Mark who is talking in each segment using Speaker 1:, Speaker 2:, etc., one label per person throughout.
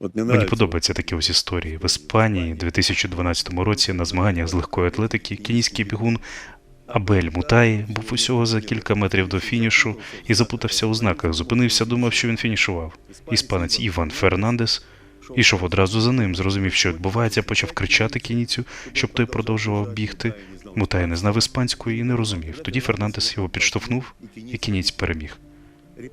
Speaker 1: Вот мне
Speaker 2: Мені подобаються такі ось історії. В Іспанії у 2012 році на змаганнях з легкої атлетики кенійський бігун Абель Мутаї був усього за кілька метрів до фінішу і запутався у знаках. Зупинився, думав, що він фінішував. Іспанець Іван Фернандес ішов одразу за ним, зрозумів, що відбувається, почав кричати кінійцю, щоб той продовжував бігти. Мутай не знав іспанської і не розумів. Тоді Фернандес його підштовхнув, і кінець переміг.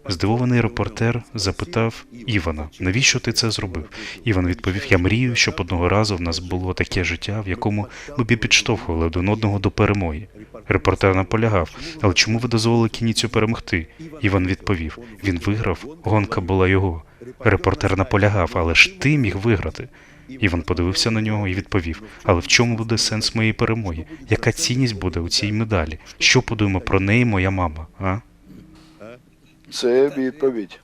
Speaker 2: Здивований репортер запитав Івана, навіщо ти це зробив? Іван відповів: Я мрію, щоб одного разу в нас було таке життя, в якому ми б підштовхували один одного до перемоги. Репортер наполягав, але чому ви дозволили кініцю перемогти? Іван відповів: він виграв, гонка була його. Репортер наполягав, але ж ти міг виграти. Іван подивився на нього і відповів: Але в чому буде сенс моєї перемоги? Яка цінність буде у цій медалі? Що подумає про неї моя мама? А?
Speaker 3: Це відповідь.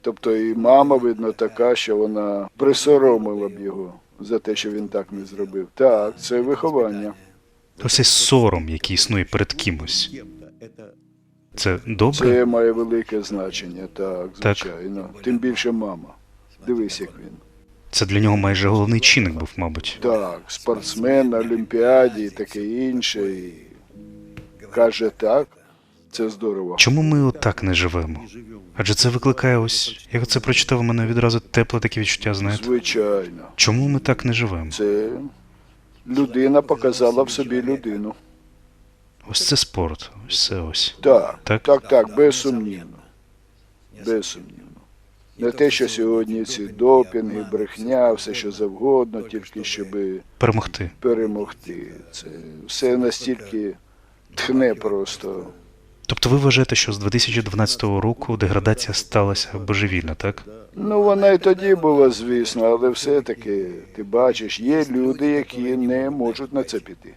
Speaker 3: Тобто і мама, видно, така, що вона присоромила б його за те, що він так не зробив. Так, це виховання.
Speaker 2: Ось сором, який існує перед кимось. Це добре?
Speaker 3: Це має велике значення, так,
Speaker 2: Так.
Speaker 3: звичайно. Тим більше мама. Дивись, як він.
Speaker 2: Це для нього майже головний чинник був, мабуть.
Speaker 3: Так, спортсмен на Олімпіаді і таке інше. І каже так, це здорово.
Speaker 2: Чому ми отак не живемо? Адже це викликає ось, як це прочитав мене відразу тепле таке відчуття, знаєте.
Speaker 3: Звичайно.
Speaker 2: Чому ми так не живемо?
Speaker 3: Це людина показала в собі людину.
Speaker 2: Ось це спорт, ось це ось.
Speaker 3: Так,
Speaker 2: Так?
Speaker 3: так, так, безсумнівно. Безсумнівно. Не те, що сьогодні ці допінги, брехня, все що завгодно, тільки щоб
Speaker 2: Перемогти.
Speaker 3: перемогти. Це все настільки тхне просто.
Speaker 2: Тобто ви вважаєте, що з 2012 року деградація сталася божевільна, так?
Speaker 3: Ну, вона і тоді була, звісно, але все-таки ти бачиш, є люди, які не можуть на це піти.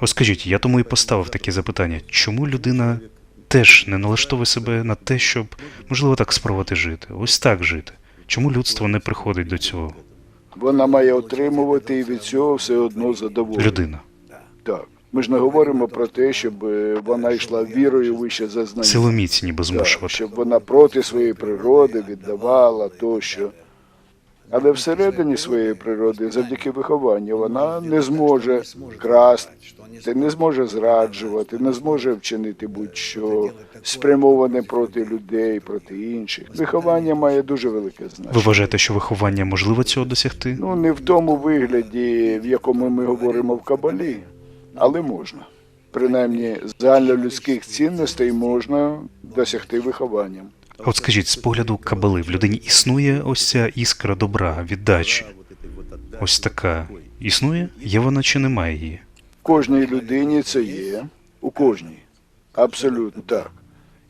Speaker 2: Ось скажіть, я тому і поставив таке запитання: чому людина теж не налаштовує себе на те, щоб, можливо, так спробувати жити? Ось так жити. Чому людство не приходить до цього?
Speaker 3: Вона має отримувати і від цього все одно задоволення.
Speaker 2: Людина.
Speaker 3: Так. Ми ж не говоримо про те, щоб е, вона йшла вірою вище за знання.
Speaker 2: Силоміць ніби
Speaker 3: Так,
Speaker 2: змушувати.
Speaker 3: щоб вона проти своєї природи віддавала тощо. Але всередині своєї природи, завдяки вихованню, вона не зможе красти, не зможе зраджувати, не зможе вчинити будь-що спрямоване проти людей, проти інших. Виховання має дуже велике значення.
Speaker 2: Ви вважаєте, що виховання можливо цього досягти?
Speaker 3: Ну, не в тому вигляді, в якому ми говоримо в кабалі, але можна. Принаймні, загальнолюдських цінностей можна досягти вихованням.
Speaker 2: От скажіть, з погляду кабали в людині існує ось ця іскра добра, віддачі. Ось така. Існує? Є вона чи немає її?
Speaker 3: В кожній людині це є, у кожній. Абсолютно так.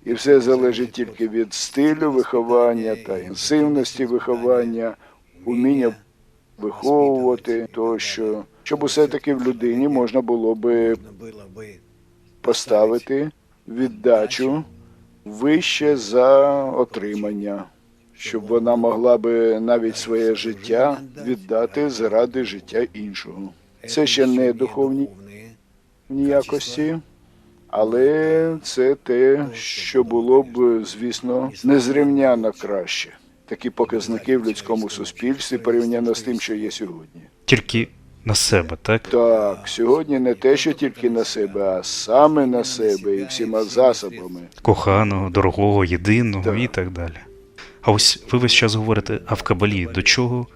Speaker 3: І все залежить тільки від стилю виховання та інтенсивності виховання, уміння виховувати тощо, щоб усе таки в людині можна було би
Speaker 4: было бы
Speaker 3: поставити віддачу вище за отримання, щоб вона могла би навіть своє життя віддати заради життя іншого. Це ще не духовні
Speaker 4: духовные
Speaker 3: якості, але це те, що було б, звісно, незрівняно краще. Такі показники в людському суспільстві порівняно з тим, що є сьогодні.
Speaker 2: Тільки на себе, так?
Speaker 3: Так, сьогодні не те, що тільки на себе, а саме на себе і всіма засобами.
Speaker 2: Коханого, дорогого, єдиного
Speaker 3: Так.
Speaker 2: і так далі. А ось ви весь час говорите, а в кабалі до чого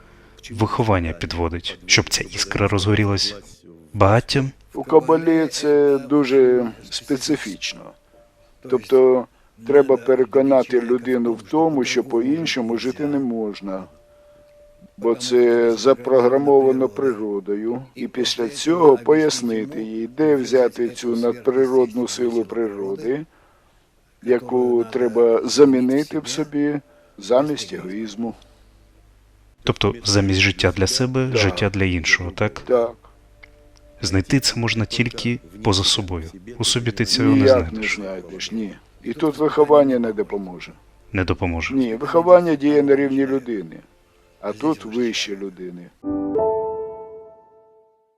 Speaker 2: виховання підводить, щоб ця іскра розгорілась багаттям?
Speaker 3: У кабалі це дуже специфічно. Тобто треба переконати людину в тому, що по-іншому жити не можна. Бо це запрограмовано природою, і після цього пояснити їй, де взяти цю надприродну силу природи, яку треба замінити в собі замість егоїзму.
Speaker 2: Тобто замість життя для себе,
Speaker 3: Так.
Speaker 2: життя для іншого, так?
Speaker 3: Так,
Speaker 2: Знайти це можна тільки поза собою. У собі ти цього не
Speaker 3: ніяк не
Speaker 2: знайдеш,
Speaker 3: знайдеш, ні. І тут виховання не допоможе.
Speaker 2: не допоможе.
Speaker 3: Ні, виховання діє на рівні людини, а тут вище людини.